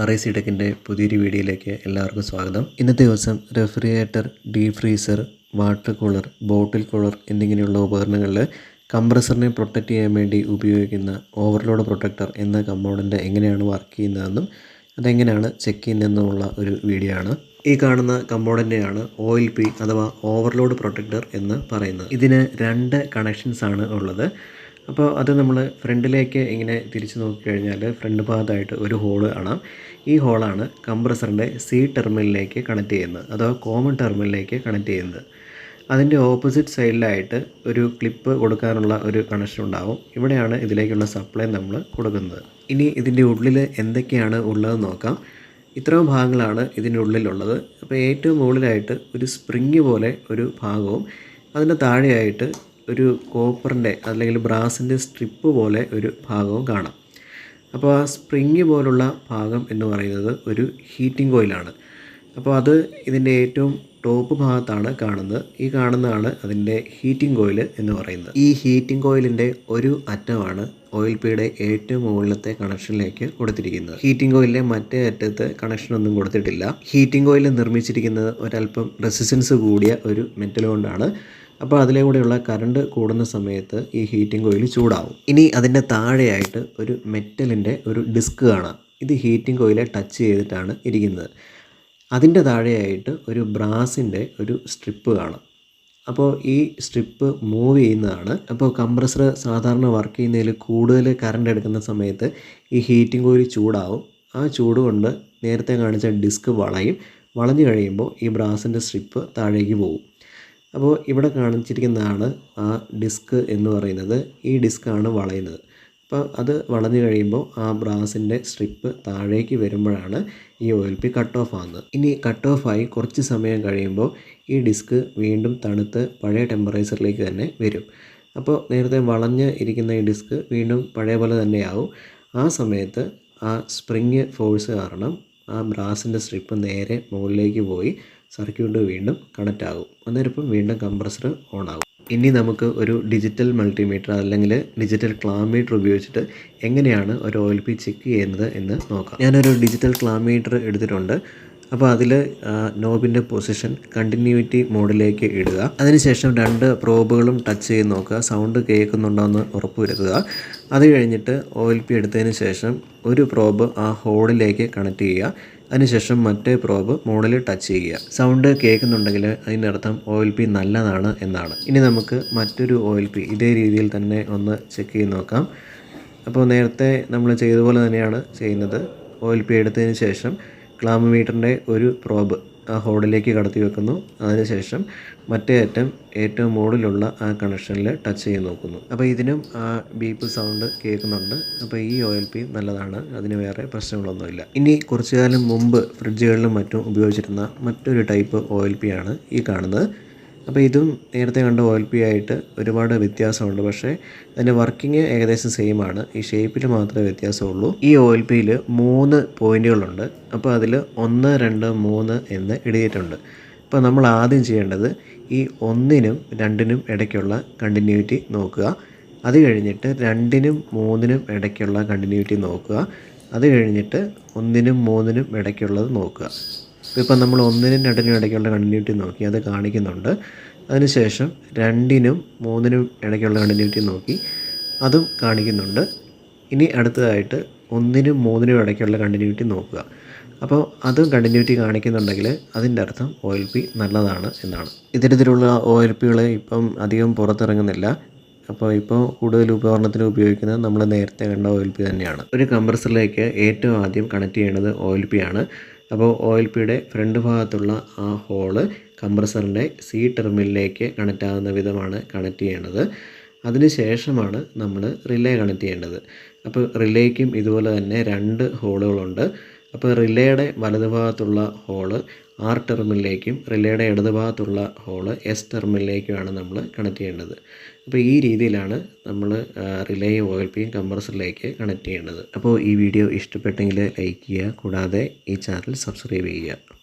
R I C ടെക്കിന്റെ പുതിയൊരു വീഡിയോയിലേക്ക് എല്ലാവർക്കും സ്വാഗതം. ഇന്നത്തെ ദിവസം refrigerator deep freezer water cooler bottle cooler എന്നിങ്ങനെയുള്ള ഉപകരണങ്ങളിൽ കംപ്രസറിനെ പ്രൊട്ടക്റ്റ് ചെയ്യാൻ വേണ്ടി ഉപയോഗിക്കുന്ന ഓവർലോഡ് പ്രൊട്ടക്ടർ എന്ന കമ്പോണന്റ് എങ്ങനെയാണ് വർക്ക് ചെയ്യുന്നതെന്നും അതെങ്ങനെയാണ് ചെക്ക് ചെയ്യുന്നതെന്നുമുള്ള ഒരു വീഡിയോ ആണ്. ഈ കാണുന്ന കമ്പോണന്റെയാണ് ഓയിൽ പി അഥവാ ഓവർലോഡ് പ്രൊട്ടക്ടർ എന്ന് പറയുന്നത്. ഇതിന് രണ്ട് കണക്ഷൻസ് ആണ് ഉള്ളത്. അപ്പോൾ അത് നമ്മൾ ഫ്രണ്ടിലേക്ക് ഇങ്ങനെ തിരിച്ച് നോക്കിക്കഴിഞ്ഞാൽ ഫ്രണ്ട് ഭാഗത്തായിട്ട് ഒരു ഹോൾ കാണാം. ഈ ഹോളാണ് കംപ്രസറിന്റെ സി ടെർമിനലിലേക്ക് കണക്ട് ചെയ്യുന്നത്. അതോ കോമൺ ടെർമിനലിലേക്ക് കണക്ട് ചെയ്യുന്നത്. അതിന്റെ ഓപ്പോസിറ്റ് സൈഡിലായിട്ട് ഒരു ക്ലിപ്പ് കൊടുക്കാനുള്ള ഒരു കണക്ഷൻ ഉണ്ടാവും. ഇവിടെയാണ് ഇതിലേക്കുള്ള സപ്ലൈ നമ്മൾ കൊടുക്കുന്നത്. ഇനി ഇതിന്റെ ഉള്ളിൽ എന്തൊക്കെയാണ് ഉള്ളതെന്ന് നോക്കാം. ഇത്രയും ഭാഗങ്ങളാണ് ഇതിന്റെ ഉള്ളിലുള്ളത്. അപ്പോൾ ഏറ്റവും മുകളിലായിട്ട് ഒരു സ്പ്രിങ് പോലെ ഒരു ഭാഗവും അതിന്റെ താഴെയായിട്ട് ഒരു കോപ്പറിന്റെ അല്ലെങ്കിൽ ബ്രാസിന്റെ സ്ട്രിപ്പ് പോലെ ഒരു ഭാഗവും കാണാം. അപ്പോൾ ആ സ്പ്രിങ് പോലുള്ള ഭാഗം എന്ന് പറയുന്നത് ഒരു ഹീറ്റിംഗ് കോയിലാണ്. അപ്പോൾ അത് ഇതിന്റെ ഏറ്റവും ടോപ്പ് ഭാഗത്താണ് കാണുന്നത്. ഈ കാണുന്നതാണ് അതിന്റെ ഹീറ്റിംഗ് കോയിൽ എന്ന് പറയുന്നത്. ഈ ഹീറ്റിംഗ് കോയിലിന്റെ ഒരു അറ്റമാണ് ഓയിൽ പിയുടെ ഏറ്റവും മുകളിലത്തെ കണക്ഷനിലേക്ക് കൊടുത്തിരിക്കുന്നത്. ഹീറ്റിംഗ് കോയിലിന്റെ മറ്റേ അറ്റത്ത് കണക്ഷനൊന്നും കൊടുത്തിട്ടില്ല. ഹീറ്റിംഗ് കോയിൽ നിർമ്മിച്ചിരിക്കുന്നത് ഒരല്പം റെസിസ്റ്റൻസ് കൂടിയ ഒരു മെറ്റൽ കൊണ്ടാണ്. അപ്പോൾ അതിലെ കൂടെയുള്ള കറണ്ട് കൂടുന്ന സമയത്ത് ഈ ഹീറ്റിംഗ് കോയിൽ ചൂടാവും. ഇനി അതിന്റെ താഴെയായിട്ട് ഒരു മെറ്റലിന്റെ ഒരു ഡിസ്ക് കാണാം. ഇത് ഹീറ്റിംഗ് കോയിലെ ടച്ച് ചെയ്തിട്ടാണ് ഇരിക്കുന്നത്. അതിന്റെ താഴെയായിട്ട് ഒരു ബ്രാസിന്റെ ഒരു സ്ട്രിപ്പ് കാണാം. അപ്പോൾ ഈ സ്ട്രിപ്പ് മൂവ് ചെയ്യുന്നതാണ്. അപ്പോൾ കംപ്രസർ സാധാരണ വർക്ക് ചെയ്യുന്നതിൽ കൂടുതൽ കറണ്ട് എടുക്കുന്ന സമയത്ത് ഈ ഹീറ്റിംഗ് കോയിൽ ചൂടാവും. ആ ചൂട് കൊണ്ട് നേരത്തെ കാണിച്ച ഡിസ്ക് വളയും വളഞ്ഞു കഴിയുമ്പോൾ ഈ ബ്രാസിന്റെ സ്ട്രിപ്പ് താഴേക്ക് പോകും അപ്പോൾ ഇവിടെ കാണിച്ചിരിക്കുന്നതാണ് ആ ഡിസ്ക് എന്ന് പറയുന്നത്. ഈ ഡിസ്ക്കാണ് വളയുന്നത്. അപ്പോൾ അത് വളഞ്ഞു കഴിയുമ്പോൾ ആ ബ്രാസിന്റെ സ്ട്രിപ്പ് താഴേക്ക് വരുമ്പോഴാണ് ഈ ഓയിൽ പി കട്ട് ഓഫ് ആകുന്നത് ഇനി കട്ട് ഓഫ് ആയി കുറച്ച് സമയം കഴിയുമ്പോൾ ഈ ഡിസ്ക് വീണ്ടും തണുത്ത് പഴയ ടെമ്പറേച്ചറിലേക്ക് തന്നെ വരും. അപ്പോൾ നേരത്തെ വളഞ്ഞ് ഇരിക്കുന്ന ഈ ഡിസ്ക് വീണ്ടും പഴയ പോലെ തന്നെയാവും. ആ സമയത്ത് ആ സ്പ്രിങ് ഫോഴ്സ് കാരണം ആ ബ്രാസിന്റെ സ്ട്രിപ്പ് നേരെ മുകളിലേക്ക് പോയി. സർക്യൂട്ട് വീണ്ടും കണക്റ്റ് ആകും. അന്നേരം വീണ്ടും കംപ്രസർ ഓൺ ആകും. ഇനി നമുക്ക് ഒരു ഡിജിറ്റൽ മൾട്ടിമീറ്റർ അല്ലെങ്കിൽ ഡിജിറ്റൽ ക്ലാമീറ്റർ ഉപയോഗിച്ചിട്ട് എങ്ങനെയാണ് ഒരു ഓയിൽ പി ചെക്ക് ചെയ്യുന്നത് എന്ന് നോക്കാം. ഞാനൊരു ഡിജിറ്റൽ ക്ലാമീറ്റർ എടുത്തിട്ടുണ്ട്. അപ്പോൾ അതിൽ നോബിന്റെ പൊസിഷൻ കണ്ടിന്യൂറ്റി മോഡിലേക്ക് ഇടുക. അതിനുശേഷം രണ്ട് പ്രോബുകളും ടച്ച് ചെയ്ത് നോക്കുക. സൗണ്ട് കേൾക്കുന്നുണ്ടോ എന്ന് ഉറപ്പുവരുത്തുക. അത് കഴിഞ്ഞിട്ട് ഓയിൽ പി എടുത്തതിന് ശേഷം ഒരു പ്രോബ് ആ ഹോളിലേക്ക് കണക്ട് ചെയ്യുക. അതിനുശേഷം മറ്റേ പ്രോബ് മോഡലിൽ ടച്ച് ചെയ്യുക. സൗണ്ട് കേൾക്കുന്നുണ്ടെങ്കിൽ അതിന്റെ അർത്ഥം ഓയിൽ പി നല്ലതാണ് എന്നാണ്. ഇനി നമുക്ക് മറ്റൊരു ഓയിൽ പി ഇതേ രീതിയിൽ തന്നെ ഒന്ന് ചെക്ക് ചെയ്ത് നോക്കാം. അപ്പോൾ നേരത്തെ നമ്മൾ ചെയ്തതുപോലെ തന്നെയാണ് ചെയ്യുന്നത്. ഓയിൽ പി എടുത്തതിന് ശേഷം ക്ലാമോമീറ്ററിന്റെ ഒരു പ്രോബ് ആ ഹോളിലേക്ക് കടത്തി വെക്കുന്നു. അതിനുശേഷം മറ്റേ അറ്റം ഏറ്റവും മുകളിലുള്ള ആ കണക്ഷനിൽ ടച്ച് ചെയ്ത് നോക്കുന്നു. അപ്പോൾ ഇതിനും ആ ബീപ്പ് സൗണ്ട് കേൾക്കുന്നുണ്ട്. അപ്പോൾ ഈ ഓയിൽ പി നല്ലതാണ്. അതിന് വേറെ പ്രശ്നങ്ങളൊന്നുമില്ല. ഇനി കുറച്ചു കാലം മുമ്പ് ഫ്രിഡ്ജുകളിലും മറ്റും ഉപയോഗിച്ചിരുന്ന മറ്റൊരു ടൈപ്പ് ഓയിൽ പി ആണ് ഈ കാണുന്നത്. അപ്പോൾ ഇതും നേരത്തെ കണ്ട ഓയിൽ പി ആയിട്ട് ഒരുപാട് വ്യത്യാസമുണ്ട്. പക്ഷേ അതിന്റെ വർക്കിംഗ് ഏകദേശം സെയിം ആണ്. ഈ ഷേപ്പിൽ മാത്രമേ വ്യത്യാസമുള്ളൂ. ഈ ഓയിൽ പിയിൽ മൂന്ന് പോയിന്റുകളുണ്ട് അപ്പോൾ അതിൽ ഒന്ന് രണ്ട് മൂന്ന് എന്ന് എഴുതിയിട്ടുണ്ട് അപ്പോൾ നമ്മൾ ആദ്യം ചെയ്യേണ്ടത് ഈ ഒന്നിനും രണ്ടിനും ഇടയ്ക്കുള്ള കണ്ടിന്യൂറ്റി നോക്കുക. അത് കഴിഞ്ഞിട്ട് രണ്ടിനും മൂന്നിനും ഇടയ്ക്കുള്ള കണ്ടിന്യൂറ്റി നോക്കുക. അത് കഴിഞ്ഞിട്ട് ഒന്നിനും മൂന്നിനും ഇടയ്ക്കുള്ളത് നോക്കുക. ഇപ്പം നമ്മൾ ഒന്നിനും രണ്ടിനും ഇടയ്ക്കുള്ള കണ്ടിന്യൂറ്റി നോക്കി അത് കാണിക്കുന്നുണ്ട്. അതിനുശേഷം രണ്ടിനും മൂന്നിനും ഇടയ്ക്കുള്ള കണ്ടിന്യൂറ്റി നോക്കി അതും കാണിക്കുന്നുണ്ട്. ഇനി അടുത്തതായിട്ട് ഒന്നിനും മൂന്നിനും ഇടയ്ക്കുള്ള കണ്ടിന്യൂറ്റി നോക്കുക. അപ്പോൾ അതും കണ്ടിന്യൂറ്റി കാണിക്കുന്നുണ്ടെങ്കിൽ അതിന്റെ അർത്ഥം ഒ എൽ പി നല്ലതാണ് എന്നാണ്. ഇത്തരത്തിലുള്ള ഒ എൽ പികൾ ഇപ്പം അധികം പുറത്തിറങ്ങുന്നില്ല. അപ്പോൾ ഇപ്പോൾ കൂടുതൽ ഉപകരണത്തിന് ഉപയോഗിക്കുന്നത് നമ്മൾ നേരത്തെ കണ്ട ഓയിൽ പി തന്നെയാണ്. ഒരു കംപ്രസറിലേക്ക് ഏറ്റവും ആദ്യം കണക്ട് ചെയ്യേണ്ടത് ഓയിൽ പി ആണ്. അപ്പോൾ ഓയിൽ പിയുടെ ഫ്രണ്ട് ഭാഗത്തുള്ള ആ ഹോൾ കംപ്രസറിന്റെ സി ടെർമിനലിലേക്ക് കണക്റ്റ് ആകുന്ന വിധമാണ് കണക്ട് ചെയ്യേണ്ടത്. അതിനുശേഷമാണ് നമ്മൾ റിലേ കണക്ട് ചെയ്യേണ്ടത്. അപ്പോൾ റിലേക്കും ഇതുപോലെ തന്നെ രണ്ട് ഹോളുകളുണ്ട് അപ്പോൾ റിലേയുടെ വലതുഭാഗത്തുള്ള ഹോൾ ആർ ടെർമിനലിലേക്കും റിലേയുടെ ഇടതുഭാഗത്തുള്ള ഹോൾ എസ് ടെർമിനിലേക്കുമാണ് നമ്മൾ കണക്ട് ചെയ്യേണ്ടത്. അപ്പോൾ ഈ രീതിയിലാണ് നമ്മൾ റിലേയും ഓയിൽ പിയും കംപ്രസറിലേക്ക് കണക്ട് ചെയ്യേണ്ടത്. അപ്പോൾ ഈ വീഡിയോ ഇഷ്ടപ്പെട്ടെങ്കിൽ ലൈക്ക് ചെയ്യുക കൂടാതെ ഈ ചാനൽ സബ്സ്ക്രൈബ് ചെയ്യുക.